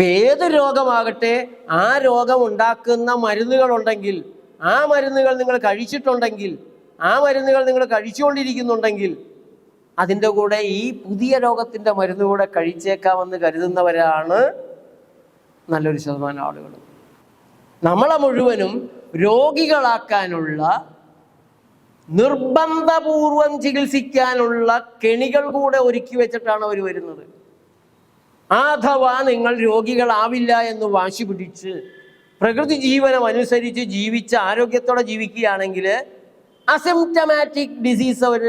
ഇപ്പൊ ഏത് രോഗമാകട്ടെ ആ രോഗം ഉണ്ടാക്കുന്ന മരുന്നുകളുണ്ടെങ്കിൽ ആ മരുന്നുകൾ നിങ്ങൾ കഴിച്ചിട്ടുണ്ടെങ്കിൽ ആ മരുന്നുകൾ നിങ്ങൾ കഴിച്ചുകൊണ്ടിരിക്കുന്നുണ്ടെങ്കിൽ അതിന്റെ കൂടെ ഈ പുതിയ രോഗത്തിന്റെ മരുന്ന് കൂടെ കഴിച്ചേക്കാമെന്ന് കരുതുന്നവരാണ് നല്ലൊരു ശതമാനം ആളുകൾ. നമ്മളെ മുഴുവനും രോഗികളാക്കാനുള്ള നിർബന്ധപൂർവം ചികിത്സിക്കാനുള്ള കെണികൾ കൂടെ ഒരുക്കി വെച്ചിട്ടാണ് അവർ വരുന്നത്. അഥവാ നിങ്ങൾ രോഗികളാവില്ല എന്ന് വാശി പിടിച്ച് പ്രകൃതി ജീവനം അനുസരിച്ച് ജീവിച്ച് ആരോഗ്യത്തോടെ ജീവിക്കുകയാണെങ്കിൽ അസിംറ്റമാറ്റിക് ഡിസീസ് അവർ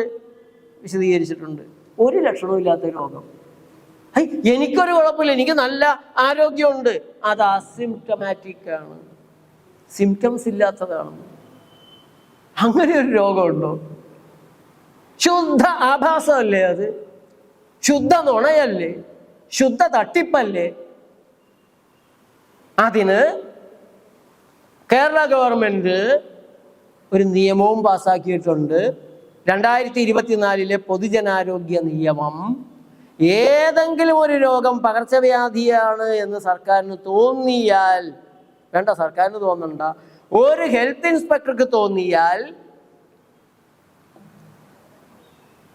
വിശദീകരിച്ചിട്ടുണ്ട്. ഒരു ലക്ഷണവും ഇല്ലാത്ത രോഗം. എനിക്കൊരു കുഴപ്പമില്ല. എനിക്ക് നല്ല ആരോഗ്യമുണ്ട്. അത് അസിംറ്റമാറ്റിക് ആണ്. സിംറ്റംസ് ഇല്ലാത്തതാണ്. അങ്ങനെ ഒരു രോഗമുണ്ടോ? ശുദ്ധ ആഭാസമല്ലേ അത്? ശുദ്ധ നുണയല്ലേ? ശുദ്ധ തട്ടിപ്പല്ലേ? അതിന് കേരള ഗവൺമെന്റ് ഒരു നിയമവും പാസ്സാക്കിയിട്ടുണ്ട് രണ്ടായിരത്തി ഇരുപത്തിനാലിലെ പൊതുജനാരോഗ്യ നിയമം ഏതെങ്കിലും ഒരു രോഗം പകർച്ചവ്യാധിയാണ് എന്ന് സർക്കാരിന് തോന്നിയാൽ വേണ്ട സർക്കാരിന് തോന്നണ്ട ഒരു ഹെൽത്ത് ഇൻസ്പെക്ടർക്ക് തോന്നിയാൽ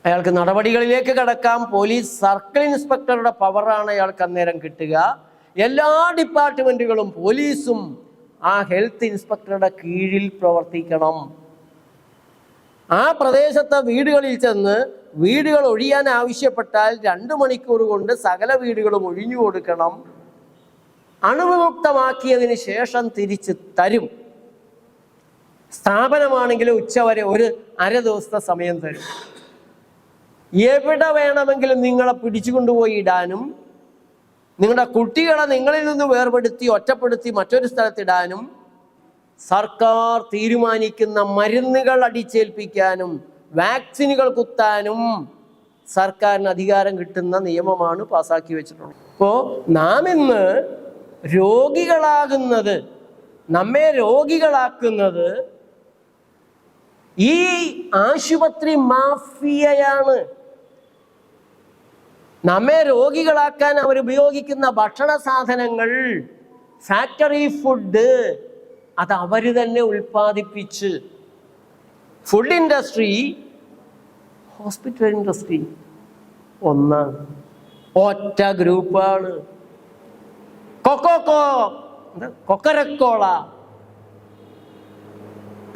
അയാൾക്ക് നടപടികളിലേക്ക് കടക്കാം. പോലീസ് സർക്കിൾ ഇൻസ്പെക്ടറുടെ പവറാണ് അയാൾക്ക് അന്നേരം കിട്ടുക. എല്ലാ ഡിപ്പാർട്ട്മെന്റുകളും പോലീസും ആ ഹെൽത്ത് ഇൻസ്പെക്ടറുടെ കീഴിൽ പ്രവർത്തിക്കണം. ആ പ്രദേശത്തെ വീടുകളിൽ ചെന്ന് വീടുകൾ ഒഴിയാൻ ആവശ്യപ്പെട്ടാൽ രണ്ട് മണിക്കൂർ കൊണ്ട് സകല വീടുകളും ഒഴിഞ്ഞു കൊടുക്കണം. അണുവിമുക്തമാക്കിയതിന് ശേഷം തിരിച്ച് തരും. സ്ഥാപനമാണെങ്കിൽ ഉച്ചവരെ ഒരു അര ദിവസത്തെ സമയം തരും. എവിടെ വേണമെങ്കിലും നിങ്ങളെ പിടിച്ചുകൊണ്ടുപോയി ഇടാനും നിങ്ങളുടെ കുട്ടികളെ നിങ്ങളിൽ നിന്ന് വേർപെടുത്തി ഒറ്റപ്പെടുത്തി മറ്റൊരു സ്ഥലത്തിടാനും സർക്കാർ തീരുമാനിക്കുന്ന മരുന്നുകൾ അടിച്ചേൽപ്പിക്കാനും വാക്സിനുകൾ കുത്താനും സർക്കാരിന് അധികാരം കിട്ടുന്ന നിയമമാണ് പാസാക്കി വെച്ചിട്ടുള്ളത്. അപ്പോൾ നാം ഇന്ന് രോഗികളാകുന്നത് നമ്മെ രോഗികളാക്കുന്നത് ഈ ആശുപത്രി മാഫിയയാണ്. നമ്മെ രോഗികളാക്കാൻ അവർ ഉപയോഗിക്കുന്ന ഭക്ഷണ സാധനങ്ങൾ ഫാക്ടറി ഫുഡ് അത് അവർ തന്നെ ഉൽപ്പാദിപ്പിച്ച്. ഫുഡ് ഇൻഡസ്ട്രി ഹോസ്പിറ്റൽ ഇൻഡസ്ട്രി ഒന്നാണ്. ഒറ്റ ഗ്രൂപ്പാണ്. കൊക്കോക്കോ കൊക്കരക്കോള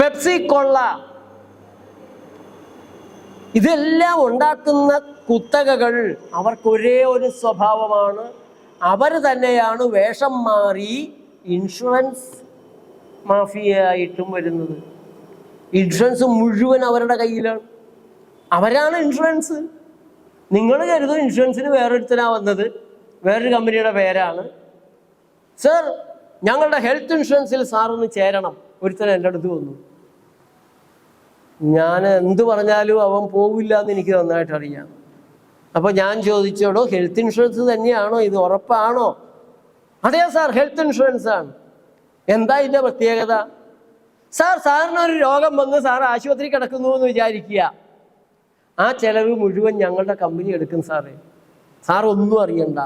പെപ്സി കൊള്ള ഇതെല്ലാം ഉണ്ടാക്കുന്ന കുത്തകകൾ അവർക്ക് ഒരേ സ്വഭാവമാണ്. അവർ തന്നെയാണ് വേഷം മാറി ഇൻഷുറൻസ് മാഫിയായിട്ടും വരുന്നത്. ഇൻഷുറൻസ് മുഴുവൻ അവരുടെ കയ്യിലാണ്. അവരാണ് ഇൻഷുറൻസ് നിങ്ങൾ കരുതും ഇൻഷുറൻസിന് വേറൊരുത്തനാ വന്നത്. വേറൊരു കമ്പനിയുടെ പേരാണ്. സർ ഞങ്ങളുടെ ഹെൽത്ത് ഇൻഷുറൻസിൽ സാറൊന്ന് ചേരണം. ഒരുത്തൻ എന്റെ അടുത്ത് വന്നു. ഞാൻ എന്ത് പറഞ്ഞാലും അവൻ പോവില്ല എന്ന് എനിക്ക് നന്നായിട്ട് അറിയാം. അപ്പോൾ ഞാൻ ചോദിച്ചോടോ ഹെൽത്ത് ഇൻഷുറൻസ് തന്നെയാണോ? ഇത് ഉറപ്പാണോ? അതെ സാർ ഹെൽത്ത് ഇൻഷുറൻസ് ആണ്. എന്താ ഇതിന്റെ പ്രത്യേകത? സാർ സാറിന് ഒരു രോഗം വന്ന് സാർ ആശുപത്രി കിടക്കുന്നു എന്ന് വിചാരിക്കുക. ആ ചെലവ് മുഴുവൻ ഞങ്ങളുടെ കമ്പനി എടുക്കും സാറേ സാർ ഒന്നും അറിയണ്ട.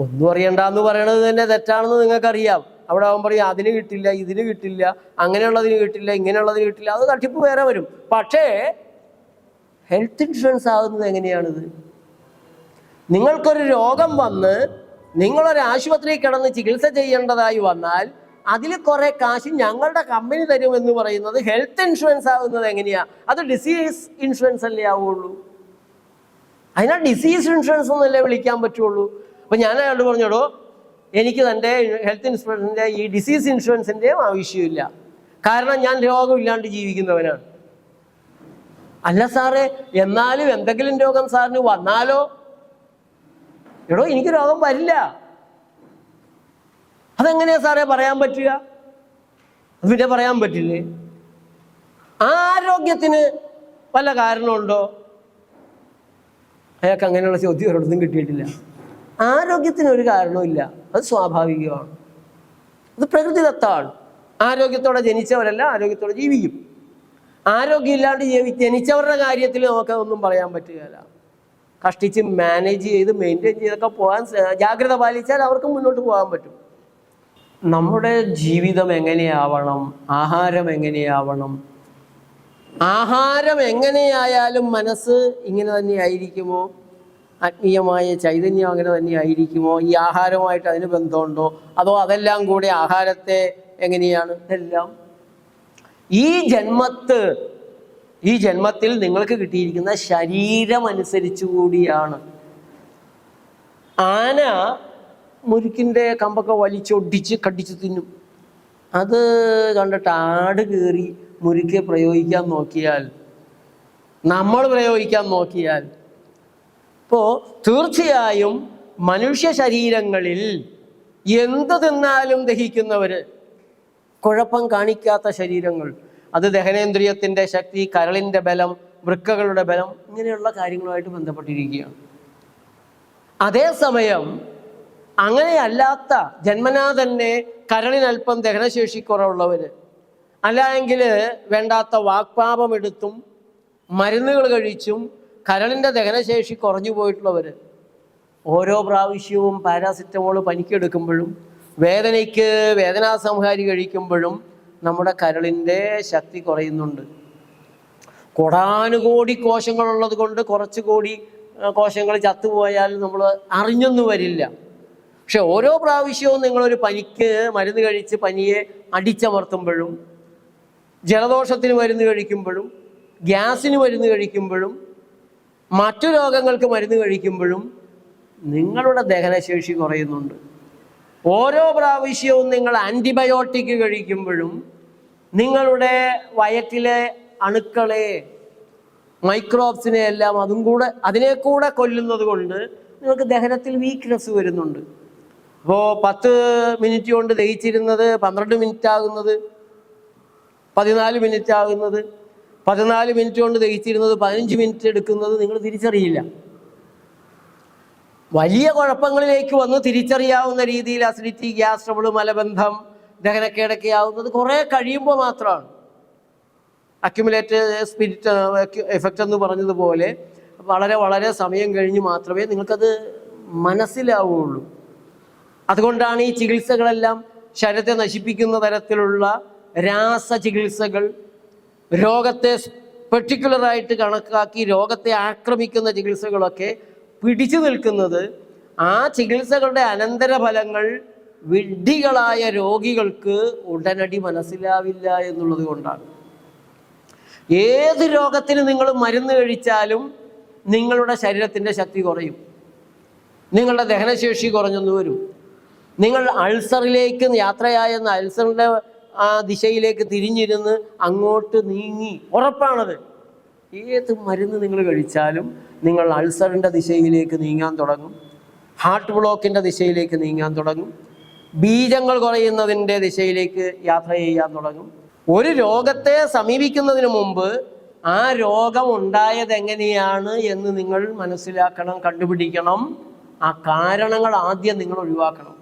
ഒന്നും അറിയണ്ട എന്ന് പറയണത് തന്നെ തെറ്റാണെന്ന് നിങ്ങൾക്കറിയാം. അവിടെ അവൻ പറയും അതിന് കിട്ടില്ല ഇതിന് കിട്ടില്ല അങ്ങനെയുള്ളതിന് കിട്ടില്ല ഇങ്ങനെയുള്ളതിന് കിട്ടില്ല. അത് തട്ടിപ്പ് വേറെ വരും. പക്ഷേ ഹെൽത്ത് ഇൻഷുറൻസ് ആകുന്നത് എങ്ങനെയാണിത്? നിങ്ങൾക്കൊരു രോഗം വന്ന് നിങ്ങളൊരു ആശുപത്രിയിൽ കിടന്ന് ചികിത്സ ചെയ്യേണ്ടതായി വന്നാൽ അതിൽ കുറെ കാശ് ഞങ്ങളുടെ കമ്പനി തരും എന്ന് പറയുന്നത് ഹെൽത്ത് ഇൻഷുറൻസ് ആകുന്നത് എങ്ങനെയാ? അത് ഡിസീസ് ഇൻഷുറൻസ് അല്ലേ ആവുള്ളൂ? അതിനാ ഡിസീസ് ഇൻഷുറൻസ് എന്നല്ലേ വിളിക്കാൻ പറ്റുള്ളൂ? അപ്പൊ ഞാൻ അയാളോട് പറഞ്ഞോടോ എനിക്ക് തന്റെ ഹെൽത്ത് ഇൻഷുറൻസിന്റെ ഈ ഡിസീസ് ഇൻഷുറൻസിന്റെയും ആവശ്യമില്ല. കാരണം ഞാൻ രോഗമില്ലാണ്ട് ജീവിക്കുന്നവനാണ്. അല്ല സാറേ എന്നാലും എന്തെങ്കിലും രോഗം സാറിന് വന്നാലോ? എടോ എനിക്ക് രോഗം വരില്ല. അതെങ്ങനെയാ സാറേ പറയാൻ പറ്റുക? പിന്നെ പറയാൻ പറ്റില്ലേ? ആരോഗ്യത്തിന് വല്ല കാരണമുണ്ടോ? അയാൾക്ക് അങ്ങനെയുള്ള ചോദ്യം ഒരിടത്തും കിട്ടിയിട്ടില്ല. ആരോഗ്യത്തിന് ഒരു കാരണവുമില്ല. അത് സ്വാഭാവികമാണ്. അത് പ്രകൃതിദത്താണ് ആരോഗ്യത്തോടെ ജനിച്ചവരല്ല ആരോഗ്യത്തോടെ ജീവിക്കും. ആരോഗ്യമില്ലാണ്ട് ജീവി ജനിച്ചവരുടെ കാര്യത്തിൽ നമുക്ക് ഒന്നും പറയാൻ പറ്റുകയില്ല കഷ്ടിച്ച് മാനേജ് ചെയ്ത് മെയിന്റെയിൻ ചെയ്തൊക്കെ പോകാൻ ജാഗ്രത പാലിച്ചാൽ അവർക്ക് മുന്നോട്ട് പോകാൻ പറ്റും. നമ്മുടെ ജീവിതം എങ്ങനെയാവണം? ആഹാരം എങ്ങനെയാവണം? ആഹാരം എങ്ങനെയായാലും മനസ്സ് ഇങ്ങനെ തന്നെ ആയിരിക്കുമോ ആത്മീയമായ ചൈതന്യം അങ്ങനെ തന്നെ ആയിരിക്കുമോ? ഈ ആഹാരമായിട്ട് അതിന് ബന്ധമുണ്ടോ? അതോ അതെല്ലാം കൂടി ആഹാരത്തെ എങ്ങനെയാണ്? എല്ലാം. ഈ ജന്മത്ത് ഈ ജന്മത്തിൽ നിങ്ങൾക്ക് കിട്ടിയിരിക്കുന്ന ശരീരം അനുസരിച്ചു കൂടിയാണ്. ആന മുരുക്കിന്റെ കമ്പൊക്കെ വലിച്ചൊടിച്ച് കടിച്ചു തിന്നും. അത് കണ്ടിട്ട് ആട് കയറി മുരുക്കെ പ്രയോഗിക്കാൻ നോക്കിയാൽ നമ്മൾ പ്രയോഗിക്കാൻ നോക്കിയാൽ ഇപ്പോൾ തീർച്ചയായും മനുഷ്യ ശരീരങ്ങളിൽ എന്ത് തിന്നാലും ദഹിക്കുന്നവർ കുഴപ്പം കാണിക്കാത്ത ശരീരങ്ങൾ. അത് ദഹനേന്ദ്രിയത്തിന്റെ ശക്തി കരളിന്റെ ബലം വൃക്കകളുടെ ബലം ഇങ്ങനെയുള്ള കാര്യങ്ങളുമായിട്ട് ബന്ധപ്പെട്ടിരിക്കുകയാണ്. അതേസമയം അങ്ങനെയല്ലാത്ത ജന്മനാ തന്നെ കരളിനൽപ്പം ദഹനശേഷി കുറവുള്ളവർ അല്ലെങ്കിൽ വേണ്ടാത്ത വാക്പാപം എടുത്തും മരുന്നുകൾ കഴിച്ചും കരളിന്റെ ദഹനശേഷി കുറഞ്ഞു പോയിട്ടുള്ളവർ ഓരോ പ്രാവശ്യവും പാരാസിറ്റമോൾ പനിക്കെടുക്കുമ്പോഴും വേദനയ്ക്ക് വേദനാസംഹാരി കഴിക്കുമ്പോഴും നമ്മുടെ കരളിന്റെ ശക്തി കുറയുന്നുണ്ട്. കൊടാനുകോടി കോശങ്ങളുള്ളത് കൊണ്ട് കുറച്ച് കോടി കോശങ്ങൾ ചത്തുപോയാൽ നമ്മൾ അറിഞ്ഞൊന്നും വരില്ല. പക്ഷെ ഓരോ പ്രാവശ്യവും നിങ്ങളൊരു പനിക്ക് മരുന്ന് കഴിച്ച് പനിയെ അടിച്ചമർത്തുമ്പോഴും ജലദോഷത്തിന് മരുന്ന് കഴിക്കുമ്പോഴും ഗ്യാസിന് മരുന്ന് കഴിക്കുമ്പോഴും മറ്റു രോഗങ്ങൾക്ക് മരുന്ന് കഴിക്കുമ്പോഴും നിങ്ങളുടെ ദഹനശേഷി കുറയുന്നുണ്ട്. ഓരോ പ്രാവശ്യവും നിങ്ങൾ ആന്റിബയോട്ടിക് കഴിക്കുമ്പോഴും നിങ്ങളുടെ വയറ്റിലെ അണുക്കളെ മൈക്രോബ്സിനെ എല്ലാം അതും കൂടെ അതിനെ കൂടെ കൊല്ലുന്നത് കൊണ്ട് നിങ്ങൾക്ക് ദഹനത്തിൽ വീക്ക്നെസ് വരുന്നുണ്ട്. അപ്പോൾ പത്ത് മിനിറ്റ് കൊണ്ട് ദഹിച്ചിരുന്നത് പന്ത്രണ്ട് മിനിറ്റ് ആകുന്നത് പതിനാല് മിനിറ്റ് ആകുന്നത് പതിനാല് മിനിറ്റ് കൊണ്ട് ദഹിച്ചിരുന്നത് പതിനഞ്ച് മിനിറ്റ് എടുക്കുന്നത് നിങ്ങൾ തിരിച്ചറിയില്ല. വലിയ കുഴപ്പങ്ങളിലേക്ക് വന്ന് തിരിച്ചറിയാവുന്ന രീതിയിൽ അസിഡിറ്റി ഗ്യാസ് ട്രബിൾ മലബന്ധം ദഹനക്കേടൊക്കെ ആവുന്നത് കുറേ കഴിയുമ്പോൾ മാത്രമാണ്. അക്യുമുലേറ്റ് സ്പിരിറ്റ് എഫക്റ്റ് എന്ന് പറഞ്ഞതുപോലെ വളരെ വളരെ സമയം കഴിഞ്ഞ് മാത്രമേ നിങ്ങൾക്കത് മനസ്സിലാവുകയുള്ളൂ അതുകൊണ്ടാണ് ഈ ചികിത്സകളെല്ലാം ശരീരത്തെ നശിപ്പിക്കുന്ന തരത്തിലുള്ള രാസ ചികിത്സകൾ രോഗത്തെ പെർട്ടിക്കുലറായിട്ട് കണക്കാക്കി രോഗത്തെ ആക്രമിക്കുന്ന ചികിത്സകളൊക്കെ പിടിച്ചു നിൽക്കുന്നത് ആ ചികിത്സകളുടെ അനന്തരഫലങ്ങൾ വിഡ്ഢികളായ രോഗികൾക്ക് ഉടനടി മനസ്സിലാവില്ല എന്നുള്ളത് കൊണ്ടാണ്. ഏത് രോഗത്തിന് നിങ്ങൾ മരുന്ന് കഴിച്ചാലും നിങ്ങളുടെ ശരീരത്തിന്റെ ശക്തി കുറയും. നിങ്ങളുടെ ദഹനശേഷി കുറഞ്ഞെന്ന് വരും. നിങ്ങൾ അൾസറിലേക്ക് യാത്രയായെന്ന അൾസറിന്റെ ആ ദിശയിലേക്ക് തിരിഞ്ഞിരുന്ന് അങ്ങോട്ട് നീങ്ങി. ഉറപ്പാണത്. ഏത് മരുന്ന് നിങ്ങൾ കഴിച്ചാലും നിങ്ങൾ അൾസറിന്റെ ദിശയിലേക്ക് നീങ്ങാൻ തുടങ്ങും. ഹാർട്ട് ബ്ലോക്കിന്റെ ദിശയിലേക്ക് നീങ്ങാൻ തുടങ്ങും. ബീജങ്ങൾ കുറയുന്നതിന്റെ ദിശയിലേക്ക് യാത്ര ചെയ്യാൻ തുടങ്ങും. ഒരു രോഗത്തെ സമീപിക്കുന്നതിന് മുമ്പ് ആ രോഗം ഉണ്ടായത് എങ്ങനെയാണ് എന്ന് നിങ്ങൾ മനസ്സിലാക്കണം കണ്ടുപിടിക്കണം. ആ കാരണങ്ങൾ ആദ്യം നിങ്ങൾ ഒഴിവാക്കണം.